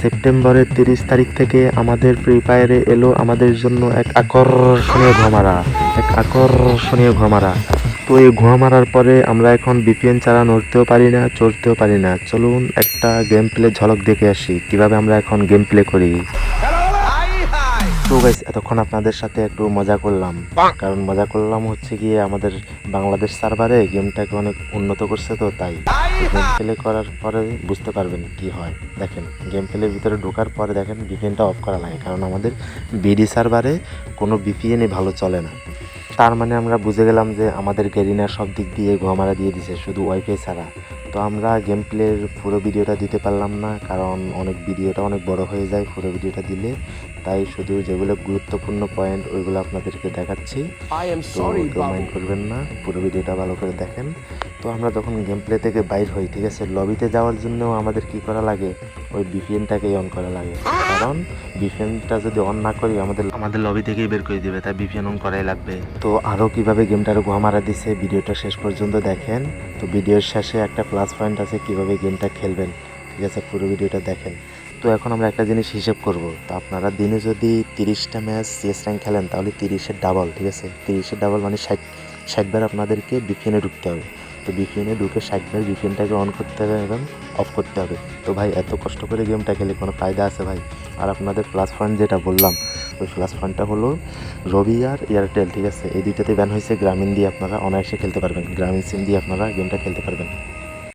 সেপ্টেম্বরের তিরিশ তারিখ থেকে আমাদের ফ্রি ফায়ারে এলো আমাদের জন্য এক আকর্ষণীয় ঘমারা। এক আকর্ষণীয় ঘমারা। তো এই ঘোড়া মারার পরে আমরা এখন বিপিএন ছাড়া নড়তেও পারি না চড়তেও পারি না। চলুন একটা গেম প্লে ঝলক দেখে আসি। কীভাবে আমরা এখন গেম প্লে করি? তো গাইস এতক্ষণ আপনাদের সাথে একটু মজা করলাম। কারণ মজা করলাম হচ্ছে গিয়ে আমাদের বাংলাদেশ সার্ভারে গেমটাকে অনেক উন্নত করছে তো, তাই গেম প্লে করার পরে বুঝতে পারবেন কি হয়। দেখেন গেম প্লের ভিতরে ঢোকার পরে দেখেন বিপিএনটা অফ করা লাগে। কারণ আমাদের বিডি সার্ভারে কোনো বিপিএনই ভালো চলে না। তার মানে আমরা বুঝে গেলাম যে আমাদের গেরিনা সব দিক দিয়ে ঘোমারা দিয়ে দিছে শুধু ওয়াইফাই ছাড়া। তো আমরা গেম প্লের পুরো ভিডিওটা দিতে পারলাম না কারণ অনেক ভিডিওটা অনেক বড় হয়ে যায় পুরো ভিডিওটা দিলে। তাই শুধু যেগুলো গুরুত্বপূর্ণ পয়েন্ট ওইগুলো আপনাদেরকে দেখাচ্ছি। তো মাইন্ড করবেন না পুরো ভিডিওটা ভালো করে দেখেন। তো আমরা যখন গেম প্লে থেকে বাইর হই ঠিক আছে? লবিতে যাওয়ার জন্য আমাদের কি করা লাগে? ওই বিপিএনটাকেই অন করা লাগে। কারণ বিপিএনটা যদি অন না করি আমাদের আমাদের লবি থেকেই বের করে দিবে তাই বিপিএন অন করাই লাগবে। তো আরও কীভাবে গেমটার গোয়া মারা দিছে ভিডিওটা শেষ পর্যন্ত দেখেন। তো ভিডিওর শেষে একটা প্লাস পয়েন্ট আছে কীভাবে গেমটা খেলবেন ঠিক আছে? পুরো ভিডিওটা দেখেন। তো এখন আমরা একটা জিনিস হিসেব করব। তো আপনারা দিনে যদি তিরিশটা ম্যাচ সিএস র্যাঙ্ক খেলেন তাহলে তিরিশের ডাবল ঠিক আছে? তিরিশের ডাবল মানে ষাট ষাটবার আপনাদেরকে বিপিএনে ঢুকতে হবে। তো বিপিএনে ঢুকে ষাটবার বিপিএনটাকে অন করতে হবে এবং অফ করতে হবে। তো ভাই, এত কষ্ট করে গেমটা খেলে কোনো ফায়দা আছে ভাই? আর আপনাদের প্লাস পয়েন্ট যেটা বললাম ওই প্লাস পয়েন্টটা হলো রবি আর এয়ারটেল ঠিক আছে? এই দুইটাতে ব্যান হয়েছে। গ্রামীণ দিয়ে আপনারা অনায়াসে খেলতে পারবেন। গ্রামীণ সিম দিয়ে আপনারা গেমটা খেলতে পারবেন।